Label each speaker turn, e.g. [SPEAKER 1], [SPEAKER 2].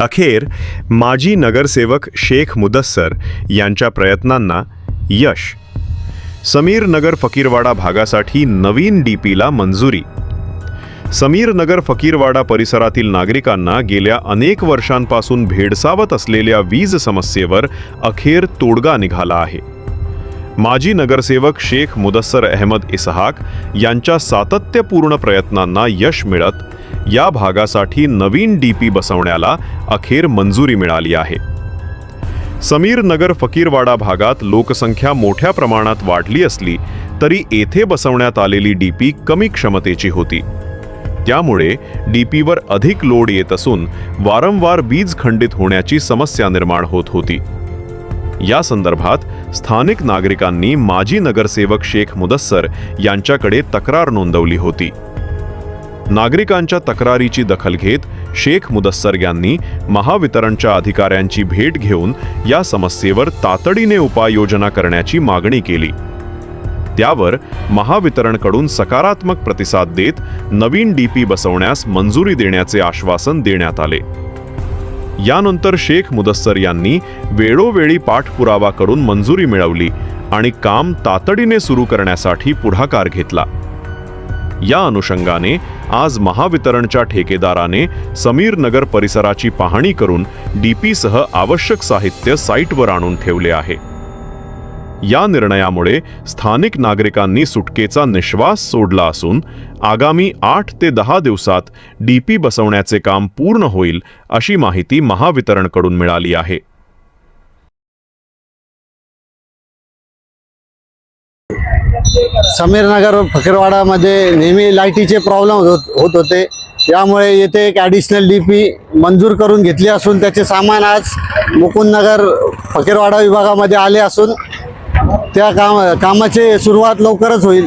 [SPEAKER 1] अखेर माजी नगरसेवक शेख मुदस्सर यांच्या प्रयत्नांना यश. समीर नगर फकीरवाडा भागासाठी नवीन डी पीला मंजुरी. समीर नगर फकीरवाडा परिसरातील नागरिकांना गेल्या अनेक वर्षांपासून भेडसावत असलेल्या वीज समस्येवर अखेर तोडगा निघाला आहे. माजी नगरसेवक शेख मुदस्सर अहमद इसहाक यांच्या सातत्यपूर्ण प्रयत्नांना यश मिळत या भागासाठी नवीन डीपी बसवण्याला अखेर मंजुरी मिळाली आहे. समीर नगर फकीरवाडा भागात लोकसंख्या मोठ्या प्रमाणात वाढली असली तरी येथे बसवण्यात आलेली डीपी कमी क्षमतेची होती. त्यामुळे डीपीवर अधिक लोड येत असून वारंवार वीज खंडित होण्याची समस्या निर्माण होत होती. या संदर्भात स्थानिक नागरिकांनी माजी नगरसेवक शेख मुदस्सर यांच्याकडे तक्रार नोंदवली होती. नागरिकांच्या तक्रारीची दखल घेत शेख मुदस्सर यांनी महावितरणच्या अधिकाऱ्यांची भेट घेऊन या समस्येवर तातडीने उपाययोजना करण्याची मागणी केली. त्यावर महावितरणकडून सकारात्मक प्रतिसाद देत नवीन डीपी बसवण्यास मंजुरी देण्याचे आश्वासन देण्यात आले. यानंतर शेख मुदस्सर यांनी वेळोवेळी पाठपुरावा करून मंजुरी मिळवली आणि काम तातडीने सुरू करण्यासाठी पुढाकार घेतला. या अनुषंगाने आज महावितरणच्या ठेकेदाराने समीर नगर परिसराची पाहणी करून डीपीसह आवश्यक साहित्य साईटवर आणून ठेवले आहे. या निर्णयामुळे स्थानिक नागरिकांनी सुटकेचा निश्वास सोडला असून आगामी आठ ते दहा दिवसात डीपी बसवण्याचे काम पूर्ण होईल अशी माहिती महावितरणकडून मिळाली आहे.
[SPEAKER 2] समीरनगर फकीरवाडामध्ये नेहमी लाईटीचे प्रॉब्लेम होत होत होते. यामुळे येथे एक ॲडिशनल डी पी मंजूर करून घेतली असून त्याचे सामान आज मुकुंदनगर फकीरवाडा विभागामध्ये आले असून त्या काम कामाची सुरुवात लवकरच होईल.